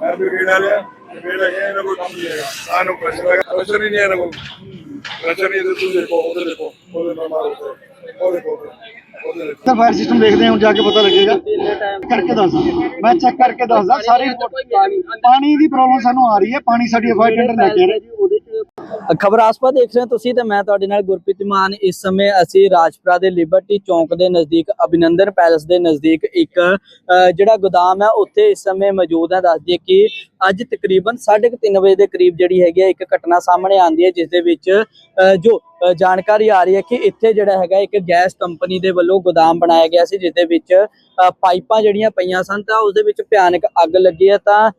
ਮੈਂ ਬ੍ਰਿਗੇਡ ਆ ਰਿਹਾ ਬ੍ਰਿਗੇਡ ਹੈ ਇਹਨਾਂ ਕੋਲ ਕੰਮ ਨਹੀਂ ਹੈਗਾ। ਸਾਨੂੰ ਪ੍ਰੈਸ਼ਰ ਹੈਗਾ। ਪ੍ਰੈਸ਼ਰ ਹੀ ਨਹੀਂ ਹੈ ਇਹਨਾਂ ਕੋਲ। ਪ੍ਰੈਸ਼ਰ ਨਹੀਂ ਹੈ ਤੁਸੀਂ ਦੇਖੋ ਉਹਦੇ ਦੇਖੋ ਉਹਦੇ ਨਾਲ ਮਾਰੋ। ਉਹ ਦੇਖੋ ਉਹਦੇ ਦੇਖੋ। ਤਾਂ ਫਾਇਰ ਸਿਸਟਮ ਦੇਖਦੇ ਹਾਂ ਹੁਣ ਜਾ ਕੇ ਪਤਾ ਲੱਗੇਗਾ। ਕਰਕੇ ਦੱਸ ਮੈਂ ਚੈੱਕ ਕਰਕੇ ਦੱਸਦਾ ਸਾਰੀ ਰਿਪੋਰਟ ਪਾਣੀ ਦੀ ਪ੍ਰੋਬਲਮ ਸਾਨੂੰ ਆ ਰਹੀ ਹੈ। ਪਾਣੀ ਸਾਡੀ ਫਾਇਰ ਟੈਂਡਰ ਲੈ ਕੇ ਆ ਰਿਹਾ। ਖਬਰ ਆਸਪਾ ਦੇਖ ਰਹੇ ਹੋ ਤੁਸੀਂ ਤੇ ਮੈਂ ਤੁਹਾਡੇ ਨਾਲ ਗੁਰਪ੍ਰੀਤ ਮਾਨ। ਇਸ ਸਮੇਂ ਅਸੀਂ ਰਾਜਪੁਰਾ ਦੇ ਲਿਬਰਟੀ ਚੌਂਕ ਦੇ ਨਜ਼ਦੀਕ ਅਭਿਨੰਦਨ ਪੈਲਸ ਦੇ ਨਜ਼ਦੀਕ ਇੱਕ ਜਿਹੜਾ ਗੋਦਾਮ ਹੈ ਉੱਥੇ ਇਸ ਸਮੇਂ ਮੌਜੂਦ ਹੈ। ਦੱਸ ਦਈਏ ਕਿ ਅੱਜ ਤਕਰੀਬਨ 3:30 ਵਜੇ ਦੇ ਕਰੀਬ ਜਿਹੜੀ ਹੈਗੀ ਹੈ ਇੱਕ ਘਟਨਾ ਸਾਹਮਣੇ ਆਂਦੀ ਹੈ ਜਿਸ ਦੇ ਵਿੱਚ ਅ, ਜੋ ਜਾਣਕਾਰੀ ਆ ਰਹੀ ਹੈ ਕਿ ਇੱਥੇ ਜਿਹੜਾ ਹੈਗਾ ਇੱਕ ਗੈਸ ਕੰਪਨੀ ਦੇ ਵੱਲੋਂ ਗੋਦਾਮ ਬਣਾਇਆ ਗਿਆ ਸੀ ਜਿਸ ਦੇ ਵਿੱਚ ਪਾਈਪਾਂ ਜਿਹੜੀਆਂ ਪਈਆਂ ਸਨ ਤਾਂ ਉਸ ਦੇ ਵਿੱਚ ਭਿਆਨਕ ਅੱਗ ਲੱਗੀ ਹੈ। ਤਾਂ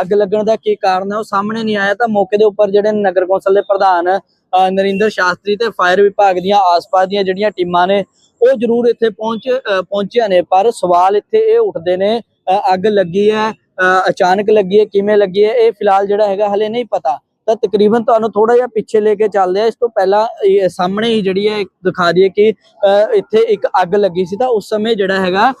ਅੱਗ ਲੱਗਣ ਦਾ ਕੀ ਕਾਰਨ ਹੈ ਉਹ ਸਾਹਮਣੇ ਨਹੀਂ ਆਇਆ ਤਾਂ ਮੌਕੇ ਦੇ ਉੱਪਰ ਜਿਹੜੇ ਨਗਰ ਕੌਂਸਲ ਦੇ ਪ੍ਰਧਾਨ ਨਰਿੰਦਰ ਸ਼ਾਸਤਰੀ ਤੇ ਫਾਇਰ ਵਿਭਾਗ ਦੀਆਂ ਆਸ-ਪਾਸ ਦੀਆਂ ਜਿਹੜੀਆਂ ਟੀਮਾਂ ਨੇ ਉਹ ਜ਼ਰੂਰ ਇੱਥੇ ਪਹੁੰਚ ਅ, ਪਹੁੰਚਿਆ ਨੇ ਪਰ ਸਵਾਲ ਇੱਥੇ ਇਹ ਉੱਠਦੇ ਨੇ ਅੱਗ ਲੱਗੀ ਹੈ ਅ, ਅਚਾਨਕ ਲੱਗੀ ਹੈ ਕਿਵੇਂ ਲੱਗੀ ਹੈ ਇਹ ਫਿਲਹਾਲ ਜਿਹੜਾ ਹੈਗਾ ਹਲੇ ਨਹੀਂ ਪਤਾ। ਤਾਂ ਤਕਰੀਬਨ ਤੁਹਾਨੂੰ ਥੋੜਾ ਜਿਹਾ ਪਿੱਛੇ ਲੈ ਕੇ ਚੱਲਦੇ ਆ ਇਸ ਤੋਂ ਪਹਿਲਾਂ ਸਾਹਮਣੇ ਹੀ ਜਿਹੜੀ ਹੈ ਦਿਖਾ ਦਈਏ ਕਿ ਇੱਥੇ ਇੱਕ ਅੱਗ ਲੱਗੀ ਸੀ। ਤਾਂ ਉਸ ਸਮੇਂ ਜਿਹੜਾ ਹੈਗਾ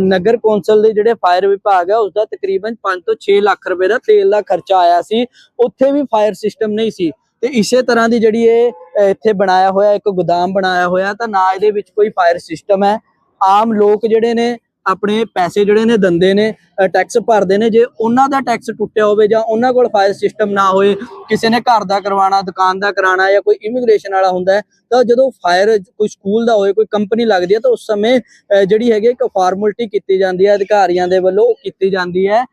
ਨਗਰ ਕੌਂਸਲ ਦੇ ਜਿਹੜੇ ਫਾਇਰ ਵਿਭਾਗ ਹੈ ਉਸ ਦਾ ਤਕਰੀਬਨ 5 ਤੋਂ 6 ਲੱਖ ਰੁਪਏ ਦਾ ਤੇਲ ਦਾ ਖਰਚਾ ਆਇਆ ਸੀ। ਉੱਥੇ ਵੀ ਫਾਇਰ ਸਿਸਟਮ ਨਹੀਂ ਸੀ। ਤੇ ਇਸੇ ਤਰ੍ਹਾਂ ਦੀ ਜਿਹੜੀ ਇਹ ਇੱਥੇ ਬਣਾਇਆ ਹੋਇਆ, ਇੱਕ ਗੋਦਾਮ ਬਣਾਇਆ ਹੋਇਆ, ਤਾਂ ਨਾ ਇਹਦੇ ਵਿੱਚ ਕੋਈ ਫਾਇਰ ਸਿਸਟਮ ਹੈ। ਆਮ ਲੋਕ ਜਿਹੜੇ ਨੇ ਆਪਣੇ ਪੈਸੇ ਜਿਹੜੇ ਨੇ ਦੰਦੇ ਨੇ ਟੈਕਸ ਭਰਦੇ ਨੇ ਜੇ ਉਹਨਾਂ ਦਾ ਟੈਕਸ ਟੁੱਟਿਆ ਹੋਵੇ ਜਾਂ ਉਹਨਾਂ ਕੋਲ ਫਾਇਰ ਸਿਸਟਮ ਨਾ ਹੋਏ ਕਿਸੇ ਨੇ ਘਰ ਦਾ ਕਰਵਾਉਣਾ ਦੁਕਾਨ ਦਾ ਕਰਾਉਣਾ ਜਾਂ ਕੋਈ ਇਮੀਗ੍ਰੇਸ਼ਨ ਵਾਲਾ ਹੁੰਦਾ ਤਾਂ ਜਦੋਂ ਫਾਇਰ ਕੋਈ ਸਕੂਲ ਦਾ ਹੋਏ ਕੋਈ ਕੰਪਨੀ ਲੱਗਦੀ ਹੈ ਤਾਂ ਉਸ ਸਮੇਂ ਜਿਹੜੀ ਹੈਗੀ ਇੱਕ ਫਾਰਮੈਲਿਟੀ ਕੀਤੀ ਜਾਂਦੀ ਹੈ ਅਧਿਕਾਰੀਆਂ ਦੇ ਵੱਲੋਂ ਉਹ ਕੀਤੀ ਜਾਂਦੀ ਹੈ।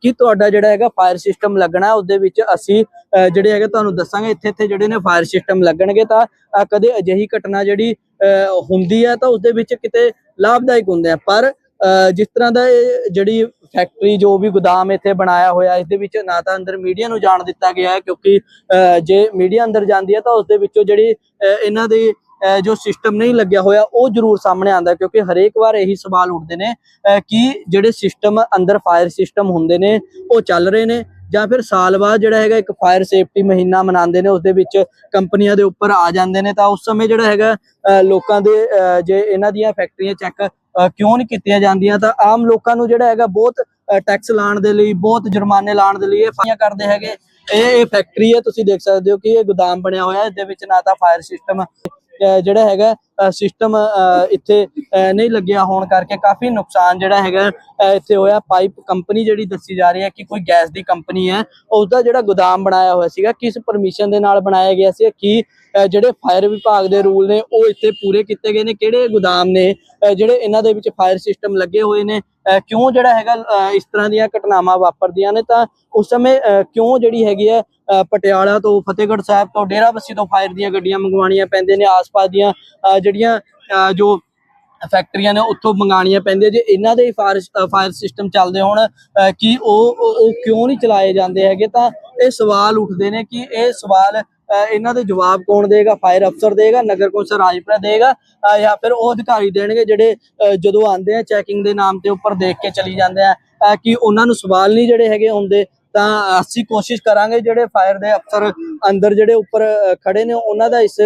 ਕਿ ਤੁਹਾਡਾ ਜਿਹੜਾ ਹੈਗਾ ਫਾਇਰ ਸਿਸਟਮ ਲੱਗਣਾ ਉਹਦੇ ਵਿੱਚ ਅਸੀਂ ਅਹ, ਜਿਹੜੇ ਹੈਗੇ ਤੁਹਾਨੂੰ ਦੱਸਾਂਗੇ ਇੱਥੇ ਇੱਥੇ ਜਿਹੜੇ ਨੇ ਫਾਇਰ ਸਿਸਟਮ ਲੱਗਣਗੇ ਤਾਂ ਕਦੇ ਅਜਿਹੀ ਘਟਨਾ ਜਿਹੜੀ ਅਹ, ਹੁੰਦੀ ਹੈ ਤਾਂ ਉਸ ਦੇ ਵਿੱਚ ਕਿਤੇ ਲਾਭਦਾਇਕ ਹੁੰਦੇ ਆ। ਪਰ ਜਿਸ ਤਰ੍ਹਾਂ ਦਾ ਇਹ ਜਿਹੜੀ ਫੈਕਟਰੀ ਜੋ ਵੀ ਗੋਦਾਮ ਇੱਥੇ ਬਣਾਇਆ ਹੋਇਆ ਇਸ ਦੇ ਵਿੱਚ ਨਾ ਤਾਂ ਅੰਦਰ ਮੀਡੀਆ ਨੂੰ ਜਾਣ ਦਿੱਤਾ ਗਿਆ ਹੈ ਕਿਉਂਕਿ ਜੇ ਮੀਡੀਆ ਅੰਦਰ ਜਾਂਦੀ ਹੈ ਤਾਂ ਉਸ ਦੇ ਵਿੱਚੋਂ ਜਿਹੜੀ ਇਹਨਾਂ ਦੀ ਜੋ ਸਿਸਟਮ ਨਹੀਂ ਲੱਗਿਆ ਹੋਇਆ ਉਹ ਜ਼ਰੂਰ ਸਾਹਮਣੇ ਆਉਂਦਾ ਕਿਉਂਕਿ ਹਰੇਕ ਵਾਰ ਇਹੀ ਸਵਾਲ ਉੱਠਦੇ ਨੇ ਕਿ ਜਿਹੜੇ ਸਿਸਟਮ ਅੰਦਰ ਫਾਇਰ ਸਿਸਟਮ ਹੁੰਦੇ ਨੇ ਉਹ ਚੱਲ ਰਹੇ ਨੇ ਜਾਂ ਫਿਰ ਸਾਲ ਬਾਅਦ ਜਿਹੜਾ ਹੈਗਾ ਇੱਕ ਫਾਇਰ ਸੇਫਟੀ ਮਹੀਨਾ ਮਨਾਉਂਦੇ ਨੇ ਉਸ ਦੇ ਵਿੱਚ ਕੰਪਨੀਆਂ ਦੇ ਉੱਪਰ ਆ ਜਾਂਦੇ ਨੇ ਤਾਂ ਉਸ ਸਮੇਂ ਜਿਹੜਾ ਹੈਗਾ ਅਹ, ਲੋਕਾਂ ਦੇ ਅਹ, ਜੇ ਇਹਨਾਂ ਦੀਆਂ ਫੈਕਟਰੀਆਂ ਚੈੱਕ ਕਿਉਂ ਨਹੀਂ ਕੀਤੀਆਂ ਜਾਂਦੀਆਂ? ਤਾਂ ਆਮ ਲੋਕਾਂ ਨੂੰ ਜਿਹੜਾ ਹੈਗਾ ਬਹੁਤ ਟੈਕਸ ਲਾਣ ਦੇ ਲਈ, ਬਹੁਤ ਜੁਰਮਾਨੇ ਲਾਣ ਦੇ ਲਈ ਇਹ ਫਾਈਆਂ ਕਰਦੇ ਹੈਗੇ। ਇਹ ਫੈਕਟਰੀ ਹੈ, ਤੁਸੀਂ ਦੇਖ ਸਕਦੇ ਹੋ ਕਿ ਇਹ ਗੋਦਾਮ ਬਣਿਆ ਹੋਇਆ ਹੈ ਇਸ ਵਿੱਚ ਨਾ ਤਾਂ ਫਾਇਰ ਸਿਸਟਮ ਜਿਹੜਾ ਹੈਗਾ ਸਿਸਟਮ ਇੱਥੇ ਨਹੀਂ ਲੱਗਿਆ ਹੋਣ ਕਰਕੇ ਕਾਫੀ ਨੁਕਸਾਨ ਜਿਹੜਾ ਹੈਗਾ ਇੱਥੇ ਹੋਇਆ। ਪਾਈਪ ਕੰਪਨੀ ਜਿਹੜੀ ਦੱਸੀ ਜਾ ਰਹੀ ਹੈ ਕਿ ਕੋਈ ਗੈਸ ਦੀ ਕੰਪਨੀ ਹੈ ਉਸ ਦਾ ਜਿਹੜਾ ਗੋਦਾਮ ਬਣਾਇਆ ਹੋਇਆ ਸੀਗਾ, ਕਿਸ ਪਰਮਿਸ਼ਨ ਦੇ ਨਾਲ ਬਣਾਇਆ ਗਿਆ ਸੀ ਕੀ ਜਿਹੜੇ ਫਾਇਰ ਵਿਭਾਗ ਦੇ ਰੂਲ ਨੇ, ਉਹ ਇੱਥੇ ਪੂਰੇ ਕੀਤੇ ਗਏ ਨੇ। ਕਿਹੜੇ ਗੋਦਾਮ ਨੇ ਜਿਹੜੇ ਇਹਨਾਂ ਦੇ ਵਿੱਚ ਫਾਇਰ ਸਿਸਟਮ ਲੱਗੇ ਹੋਏ ਨੇ ਕਿਉਂ ਜਿਹੜਾ ਹੈਗਾ ਇਸ ਤਰ੍ਹਾਂ ਦੀਆਂ ਘਟਨਾਵਾਂ ਵਾਪਰਦੀਆਂ ਨੇ, ਤਾਂ ਉਸ ਸਮੇਂ ਕਿਉਂ ਜਿਹੜੀ ਹੈਗੀ ਹੈ ਪਟਿਆਲਾ ਤੋਂ ਫਤਿਹਗੜ੍ਹ ਸਾਹਿਬ ਤੋਂ ਡੇਰਾਬੱਸੀ ਤੋਂ ਫਾਇਰ ਦੀਆਂ ਗੱਡੀਆਂ ਮੰਗਵਾਉਣੀਆਂ ਪੈਂਦੀਆਂ ਨੇ, ਆਸ-ਪਾਸ ਦੀਆਂ ਜਿਹੜੀਆਂ ਜੋ ਫੈਕਟਰੀਆਂ ਨੇ, ਉੱਥੋਂ ਮੰਗਾਣੀਆਂ ਪੈਂਦੀਆਂ ਜੇ ਇਹਨਾਂ ਦੇ ਫਾਇਰ ਫਾਇਰ ਸਿਸਟਮ ਚੱਲਦੇ ਹੋਣ ਕਿ ਉਹ ਉਹ ਕਿਉਂ ਨਹੀਂ ਚਲਾਏ ਜਾਂਦੇ ਹੈਗੇ? ਤਾਂ ਇਹ ਸਵਾਲ ਉੱਠਦੇ ਨੇ ਕਿ ਇਹ ਸਵਾਲ ਇਹਨਾਂ ਦੇ ਜਵਾਬ ਕੌਣ ਦੇਗਾ? ਫਾਇਰ ਅਫਸਰ ਦੇਗਾ, ਨਗਰ ਕੌਂਸਲ ਰਾਜਪੁਰਾ ਦੇਗਾ ਜਾਂ ਫਿਰ ਉਹ ਅਧਿਕਾਰੀ ਦੇਣਗੇ ਜਿਹੜੇ ਜਦੋਂ ਆਉਂਦੇ ਆ ਚੈਕਿੰਗ ਦੇ ਨਾਮ ਤੇ ਉੱਪਰ ਦੇਖ ਕੇ ਚਲੀ ਜਾਂਦੇ ਆ। ਕਿ ਉਹਨਾਂ ਨੂੰ ਸਵਾਲ ਨਹੀਂ ਜਿਹੜੇ ਹੈਗੇ ਹੁੰਦੇ? ਤਾਂ ਅਸੀਂ ਕੋਸ਼ਿਸ਼ ਕਰਾਂਗੇ ਜਿਹੜੇ ਫਾਇਰ ਦੇ ਅਫਸਰ ਅੰਦਰ ਜਿਹੜੇ ਉੱਪਰ ਖੜੇ ਨੇ, ਉਹਨਾਂ ਦਾ ਇਸ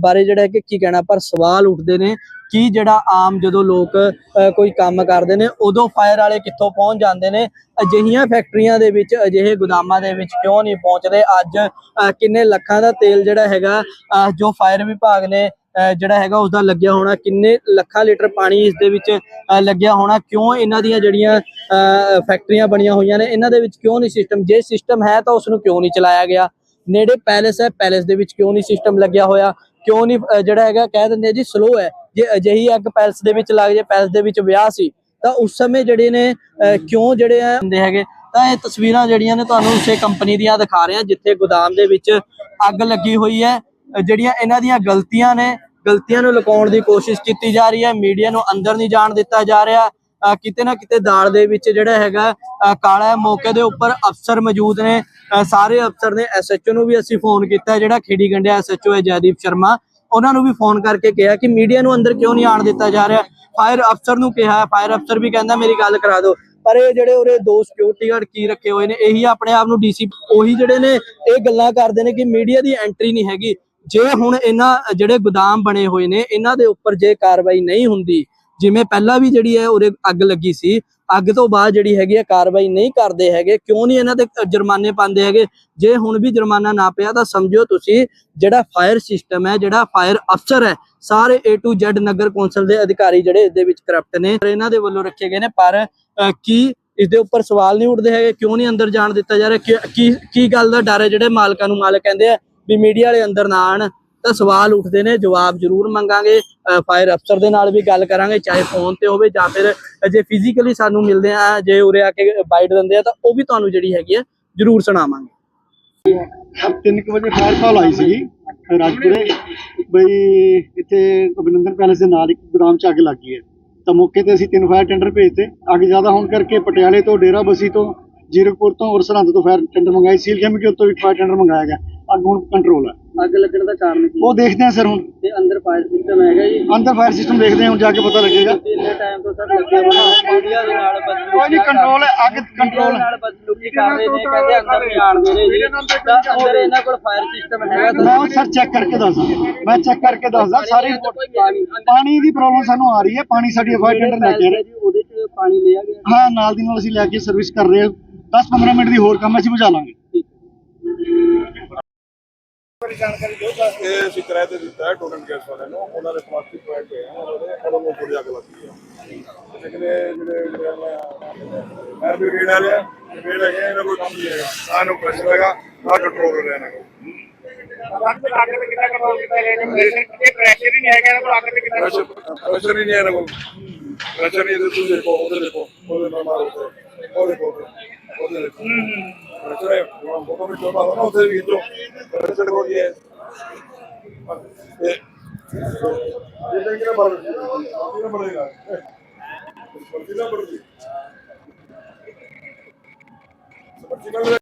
ਬਾਰੇ ਜਿਹੜਾ ਹੈ ਕਿ ਕੀ ਕਹਿਣਾ, ਪਰ ਸਵਾਲ ਉੱਠਦੇ ਨੇ। ਕੀ ਜਿਹੜਾ ਆਮ ਜਦੋਂ ਲੋਕ ਅਹ, ਕੋਈ ਕੰਮ ਕਰਦੇ ਨੇ ਉਦੋਂ ਫਾਇਰ ਵਾਲੇ ਕਿੱਥੋਂ ਪਹੁੰਚ ਜਾਂਦੇ ਨੇ? ਅਜਿਹੀਆਂ ਫੈਕਟਰੀਆਂ ਦੇ ਵਿੱਚ ਅਜਿਹੇ ਗੋਦਾਮਾਂ ਦੇ ਵਿੱਚ ਕਿਉਂ ਨਹੀਂ ਪਹੁੰਚਦੇ? ਅੱਜ ਕਿੰਨੇ ਲੱਖਾਂ ਦਾ ਤੇਲ ਜਿਹੜਾ ਹੈਗਾ ਜੋ ਫਾਇਰ ਵਿਭਾਗ ਨੇ ਅਹ, ਜਿਹੜਾ ਹੈਗਾ ਉਸ ਦਾ ਲੱਗਿਆ ਹੋਣਾ ਕਿੰਨੇ ਲੱਖਾਂ ਲੀਟਰ ਪਾਣੀ ਇਸ ਦੇ ਵਿੱਚ ਲੱਗਿਆ ਹੋਣਾ? ਕਿਉਂ ਇਹਨਾਂ ਦੀਆਂ ਜਿਹੜੀਆਂ ਅਹ, ਫੈਕਟਰੀਆਂ ਬਣੀਆਂ ਹੋਈਆਂ ਨੇ ਇਹਨਾਂ ਦੇ ਵਿੱਚ ਕਿਉਂ ਨਹੀਂ ਸਿਸਟਮ ਜੇ ਸਿਸਟਮ ਹੈ ਤਾਂ ਉਸ ਨੂੰ ਕਿਉਂ ਨਹੀਂ ਚਲਾਇਆ ਗਿਆ? ਨੇੜੇ ਪੈਲੇਸ ਹੈ ਪੈਲੇਸ ਦੇ ਵਿੱਚ ਕਿਉਂ ਨਹੀਂ ਸਿਸਟਮ ਲੱਗਿਆ ਹੋਇਆ? ਕਿਉਂ ਨਹੀਂ ਜਿਹੜਾ ਹੈਗਾ ਕਹਿ ਦਿੰਦੇ ਆ ਜੀ ਸਲੋ ਹੈ। ਜੇ ਅਜਿਹੀ ਅੱਗ ਪੈਲਸ ਦੇ ਵਿੱਚ ਲੱਗ ਜੇ ਪੈਲਸ ਦੇ ਵਿੱਚ ਵਿਆਹ ਸੀ ਤਾਂ ਉਸ ਸਮੇਂ ਜਿਹੜੇ ਨੇ ਅਹ, ਕਿਉਂ ਜਿਹੜੇ ਹੁੰਦੇ ਹੈਗੇ ਤਾਂ ਇਹ ਤਸਵੀਰਾਂ ਜਿਹੜੀਆਂ ਨੇ ਤੁਹਾਨੂੰ ਉਸੇ ਕੰਪਨੀ ਦੀਆਂ ਦਿਖਾ ਰਹੇ ਹਾਂ ਜਿੱਥੇ ਗੋਦਾਮ ਦੇ ਵਿੱਚ ਅੱਗ ਲੱਗੀ ਹੋਈ ਹੈ। ਜਿਹੜੀਆਂ ਇਹਨਾਂ ਦੀਆਂ ਗਲਤੀਆਂ ਨੇ ਗਲਤੀਆਂ ਨੂੰ ਲੁਕਾਉਣ ਦੀ ਕੋਸ਼ਿਸ਼ ਕੀਤੀ ਜਾ ਰਹੀ ਹੈ ਮੀਡੀਆ ਨੂੰ ਅੰਦਰ ਨਹੀਂ ਜਾਣ ਦਿੱਤਾ ਜਾ ਰਿਹਾ। ਕਿਤੇ ਨਾ ਕਿਤੇ ਦਾਲ ਦੇ ਵਿੱਚ ਜਿਹੜਾ ਹੈਗਾ ਕਾਲਾ ਹੈ। ਮੌਕੇ ਦੇ ਉੱਪਰ ਅਫਸਰ ਮੌਜੂਦ ਨੇ। ਸਾਰੇ ਅਫਸਰ ਨੇ। ਐਸਐਚਓ ਨੂੰ ਵੀ ਅਸੀਂ ਫੋਨ ਕੀਤਾ ਜਿਹੜਾ ਖੇੜੀ ਗੰਡਿਆ ਐਸਐਚਓ ਹੈ, ਜੈਦੀਪ ਸ਼ਰਮਾ। ਉਹਨਾਂ ਨੂੰ ਵੀ ਫੋਨ ਕਰਕੇ ਕਿਹਾ ਕਿ ਮੀਡੀਆ ਨੂੰ ਅੰਦਰ ਕਿਉਂ ਨਹੀਂ ਆਣ ਦਿੱਤਾ ਜਾ ਰਿਹਾ? ਫਾਇਰ ਅਫਸਰ ਨੂੰ ਕਿਹਾ ਫਾਇਰ ਅਫਸਰ ਵੀ ਕਹਿੰਦਾ, ਮੇਰੀ ਗੱਲ ਕਰਾ ਦਿਓ। ਪਰ ਇਹ ਜਿਹੜੇ ਉਰੇ ਦੋ ਸਿਕਿਉਰਿਟੀ ਗਾਰਡ ਕੀ ਰੱਖੇ ਹੋਏ ਨੇ, ਇਹੀ ਆਪਣੇ ਆਪ ਨੂੰ ਡੀਸੀ ਉਹੀ ਜਿਹੜੇ ਨੇ, ਇਹ ਗੱਲਾਂ ਕਰਦੇ ਨੇ ਕਿ ਮੀਡੀਆ ਦੀ ਐਂਟਰੀ ਨਹੀਂ ਹੈਗੀ। ਜੇ ਹੁਣ ਇਹਨਾਂ ਜਿਹੜੇ ਗੋਦਾਮ ਬਣੇ ਹੋਏ ਨੇ, ਇਹਨਾਂ ਦੇ ਉੱਪਰ ਜੇ ਕਾਰਵਾਈ ਨਹੀਂ ਹੁੰਦੀ ਜਿਵੇਂ ਪਹਿਲਾਂ ਵੀ ਜਿਹੜੀ ਹੈ ਉਹਦੇ ਅੱਗ ਲੱਗੀ ਸੀ, ਅੱਗ ਤੋਂ ਬਾਅਦ ਜਿਹੜੀ ਹੈਗੀ ਹੈ ਕਾਰਵਾਈ ਨਹੀਂ ਕਰਦੇ ਹੈਗੇ, ਕਿਉਂ ਨਹੀਂ ਇਹਨਾਂ ਤੇ ਜੁਰਮਾਨੇ ਪਾਉਂਦੇ ਹੈਗੇ? ਜੇ ਹੁਣ ਵੀ ਜੁਰਮਾਨਾ ਨਾ ਪਿਆ ਤਾਂ ਸਮਝੋ ਤੁਸੀਂ ਜਿਹੜਾ ਫਾਇਰ ਸਿਸਟਮ ਹੈ, ਜਿਹੜਾ ਫਾਇਰ ਅਫਸਰ ਹੈ, ਸਾਰੇ A to Z ਨਗਰ ਕੌਂਸਲ ਦੇ ਅਧਿਕਾਰੀ ਜਿਹੜੇ ਇਸ ਦੇ ਵਿੱਚ ਕਰਪਟ ਨੇ ਇਹਨਾਂ ਦੇ ਵੱਲੋਂ ਰੱਖੇ ਗਏ ਨੇ, ਪਰ ਕੀ ਇਸ ਦੇ ਉੱਪਰ ਸਵਾਲ ਨਹੀਂ ਉੱਠਦੇ ਹੈਗੇ, ਕਿਉਂ ਨਹੀਂ ਅੰਦਰ ਜਾਣ ਦਿੱਤਾ ਜਾ ਰਿਹਾ, ਕੀ ਕੀ ਗੱਲ ਦਾ ਡਰ ਹੈ ਜਿਹੜੇ ਮਾਲਕਾਂ ਨੂੰ ਮਾਲਕ ਕਹਿੰਦੇ ਆ ਵੀ ਮੀਡੀਆ ਵਾਲੇ ਅੰਦਰ ਨਾ ਆਣ ਤਾਂ ਸਵਾਲ ਉੱਠਦੇ ਨੇ, ਜਵਾਬ ਜ਼ਰੂਰ ਮੰਗਾਂਗੇ ਫਾਇਰ ਅਫਸਰ ਦੇ ਨਾਲ ਵੀ ਗੱਲ ਕਰਾਂਗੇ, ਚਾਹੇ ਫੋਨ ਤੇ ਹੋਵੇ ਜਾਂ ਫਿਰ ਜੇ ਫਿਜ਼ੀਕਲੀ ਸਾਨੂੰ ਮਿਲਦੇ ਆ, ਜੇ ਉਰੇ ਆ ਕੇ ਬਾਈਟ ਦਿੰਦੇ ਆ, ਤਾਂ ਉਹ ਵੀ ਤੁਹਾਨੂੰ ਜਿਹੜੀ ਹੈਗੀ ਆ, ਜ਼ਰੂਰ ਸੁਣਾਵਾਂਗੇ। ਤਿੰਨ ਕੁ ਵਜੇ ਫਾਇਰ ਕਾਲ ਆਈ ਸੀ ਰਾਜਪੁਰੇ, ਬਈ ਇੱਥੇ ਅਭਿਨੰਦਨ ਪੈਲੇਸ ਦੇ ਨਾਲ ਇੱਕ ਗੋਦਾਮ 'ਚ ਅੱਗ ਲੱਗੀ ਹੈ। ਤਾਂ ਮੌਕੇ ਤੇ ਅਸੀਂ ਤਿੰਨ ਫਾਇਰ ਟੈਂਡਰ ਭੇਜਤੇ। ਅੱਗ ਜ਼ਿਆਦਾ ਹੋਣ ਕਰਕੇ ਪਟਿਆਲੇ ਤੋਂ ਡੇਰਾ ਬਸੀ ਤੋਂ, ਜੀਰਕਪੁਰ ਤੋਂ ਔਰ ਸਰਹੰਦ ਤੋਂ ਫਾਇਰ ਟੈਂਡਰ ਮੰਗਾਏ ਸੀਲ ਗੇਮ ਕਿ ਉੱਤੋਂ ਵੀ ਫਾਇਰ ਟੈਂਡਰ ਮੰਗਾਇਆ ਗਿਆ। ਅੱਗ ਹੁਣ ਕੰਟਰੋਲ ਹੈ। ਅੱਗ ਲੱਗਣ ਦਾ ਕਾਰਨ ਕੀ ਉਹ ਦੇਖਦੇ ਹਾਂ ਸਰ ਹੁਣ। ਤੇ ਅੰਦਰ ਫਾਇਰ ਸਿਸਟਮ ਹੈਗਾ ਜੀ। ਅੰਦਰ ਫਾਇਰ ਸਿਸਟਮ ਦੇਖਦੇ ਹਾਂ ਹੁਣ ਜਾ ਕੇ ਪਤਾ ਲੱਗੇਗਾ। ਇੰਨੇ ਟਾਈਮ ਤੋਂ ਸਰ ਲੱਗੇ ਹੋਏ ਮੀਡੀਆ ਦੇ ਨਾਲ ਬਸ ਕੋਈ ਨਹੀਂ ਕੰਟਰੋਲ ਹੈ ਅੱਗ ਕੰਟਰੋਲ ਨਾਲ ਬਸ ਲੁਕੀ ਕਰ ਰਹੇ ਨੇ ਕਹਿੰਦੇ ਅੰਦਰ ਨਹੀਂ ਆਣ ਦੇ ਰਹੇ ਜੀ ਤਾਂ ਅੰਦਰ ਇਹਨਾਂ ਕੋਲ ਫਾਇਰ ਸਿਸਟਮ ਹੈਗਾ ਮੈਂ ਉਹ ਸਰ ਚੈੱਕ ਕਰਕੇ ਦੱਸਦਾ। ਮੈਂ ਚੈੱਕ ਕਰਕੇ ਦੱਸਦਾ ਸਾਰੀ ਪਾਣੀ ਦੀ ਪ੍ਰੋਬਲਮ ਸਾਨੂੰ ਆ ਰਹੀ ਹੈ ਪਾਣੀ ਸਾਡੀ ਫਾਇਰ ਟੈਂਡਰ ਲੈ ਕੇ ਆ ਰਹੇ ਉਹਦੇ ਚ ਪਾਣੀ ਲਿਆ ਗਿਆ। ਹਾਂ ਨਾਲ ਦੀ ਨਾਲ ਅਸੀਂ ਲੈ ਕੇ ਸਰਵਿਸ ਕਰ ਰਹੇ ਹਾਂ। 10-15 ਮਿੰਟ ਦੀ ਹੋਰ ਕੰਮ ਅਸੀਂ ਬੁਝਾ ਲਾਂਗੇ। ਇਹ ਅਸੀਂ ਕਿਰਾਏ ਤੇ ਦਿੱਤਾ ਹੈ ਟੋਟਲ ਗੈਸ ਵਾਲਿਆਂ ਨੂੰ। ਉਹਨਾਂ ਦੇ ਪਲਾਸਟਿਕ ਪੁਆਇੰਟ ਹੈ ਉਹਨਾਂ ਨੂੰ ਥੋੜੀ ਅੱਗ ਲੱਗੀ ਹੈ। ਲੇਕਿਨ ਇਹ ਜਿਹੜੇ ਜਿਹੜੇ ਫਾਇਰ ਬ੍ਰਿਗੇਡ ਵਾਲੇ ਆ ਹੈਗੇ ਆ, ਇਹਨਾਂ ਕੋਲ ਕੰਮ ਨਹੀਂ ਹੈਗਾ। ਸਾਨੂੰ ਪ੍ਰੈਸ਼ਰ ਹੈਗਾ ਆ ਕੰਟਰੋਲ ਹੋ ਰਿਹਾ ਇਹਨਾਂ ਕੋਲ। ਪ੍ਰੈਸ਼ਰ ਪ੍ਰੈਸ਼ਰ ਹੀ ਨਹੀਂ ਹੈ ਇਹਨਾਂ ਕੋਲ। ਪ੍ਰੈਸ਼ਰ ਨਹੀਂ ਹੈ ਤੁਸੀਂ ਦੇਖੋ ਉਹਦੇ ਦੇਖੋ ਉਹਦੇ ਨਾਲ ਮਾਰੋ। ਉੱਤੇ। ਉਹ ਦੇਖੋ ਉਹਦੇ ਦੇਖੋ। ਪ੍ਰੈਸ਼ਰ ਹੈ ਉਹ ਫੋਟੋ ਵਿੱਚ ਮਾਰੋ ਨਾ ਉੱਥੇ ਵੀ ਜੋ ਪ੍ਰੈਸ਼ਰ ਹੋ ਗਿਆ ਇਹ ਇਹ ਦੇਖਣਾ ਬਾਹਰ ਕਿਹਨਾਂ ਬੜੇਗਾ ਕਿਹਨਾਂ ਬੜੇਗਾ ਸਮਝੀ ਗੱਲ